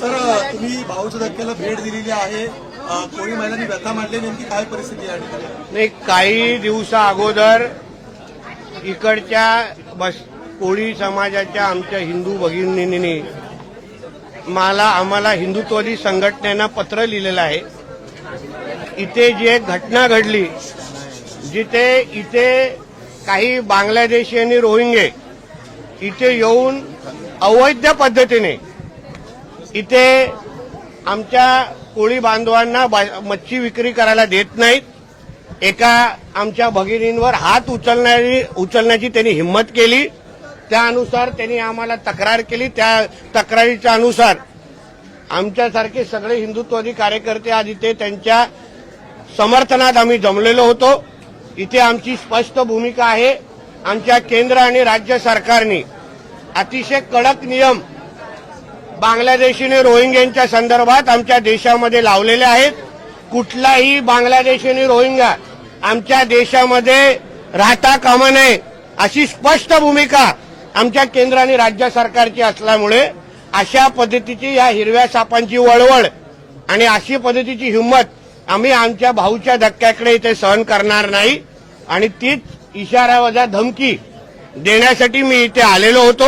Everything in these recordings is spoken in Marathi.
सर तुम्ही भाऊच्या धक्क्याला भेट दिलेली आहे. कोळी महिलांनी व्यथा मांडली नेमकी काय परिस्थिती आहे नाही काही दिवसा अगोदर इकडच्या बस कोळी समाजाच्या आमच्या हिंदू भगिनींनी मला आम्हाला हिंदुत्ववादी संघटनेनं पत्र लिहिलेलं आहे. इथे जी एक घटना घडली जिथे इथे काही बांगलादेशी आणि रोहिंगे इथे येऊन अवैध पद्धतीने इथे आमच्या कोळी बांधवांना मच्छी विक्री करायला देत नाहीत. एका आमच्या भगिनींवर हात उचलणारी उचलण्याची त्यांनी हिंमत केली. त्यानुसार त्यांनी आम्हाला तक्रार केली. त्या तक्रारीच्या अनुसार आमच्यासारखे सगळे हिंदुत्ववादी कार्यकर्ते आज इथे त्यांच्या समर्थनात आम्ही जमलेलो होतो. इथे आमची स्पष्ट भूमिका आहे. आमच्या केंद्र आणि राज्य सरकारने अतिशय कडक नियम बांगलादेशीने रोहिंग्यांच्या संदर्भात आमच्या देशामध्ये लावलेले आहेत. कुठलाही बांगलादेशीने रोहिंगा आमच्या देशामध्ये राहता कामा नये अशी स्पष्ट भूमिका आमच्या केंद्र आणि राज्य सरकारची असल्यामुळे अशा पद्धतीची या हिरव्या सापांची वळवळ आणि अशी पद्धतीची हिंमत आम्ही आमच्या भाऊच्या धक्क्याकडे इथे सहन करणार नाही आणि तीच इशारावजा धमकी देण्यासाठी मी इथे आलेलो होतो.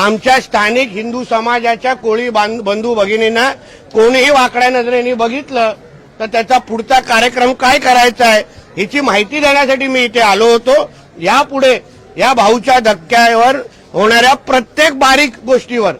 आमच्या स्थानिक हिंदू समाजाच्या कोळी बांध- बंधू भगिनींना कोणीही वाकड्या नजरेने बघितलं तर त्याचा पुढचा कार्यक्रम काय करायचा आहे ह्याची माहिती देण्यासाठी मी इथे आलो होतो. यापुढे या भाऊच्या धक्क्यावर होणाऱ्या प्रत्येक बारीक गोष्टीवर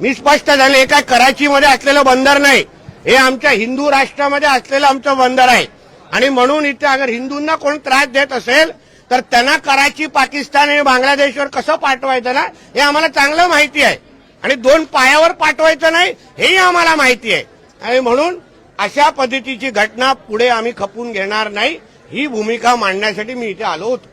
मी स्पष्ट झाले हे काय कराचीमध्ये असलेलं बंदर नाही. हे आमच्या हिंदू राष्ट्रामध्ये असलेलं आमचं बंदर आहे. आणि म्हणून इथे अगर हिंदूंना कोण त्रास देत असेल तर त्यांना कराची पाकिस्तान आणि बांगलादेशवर कसं पाठवायचं ना हे आम्हाला चांगलं माहिती आहे. आणि दोन पायावर पाठवायचं नाही हेही आम्हाला माहिती आहे. आणि म्हणून अशा पद्धतीची घटना पुढे आम्ही खपून घेणार नाही ही भूमिका मांडण्यासाठी मी इथे आलो होतो.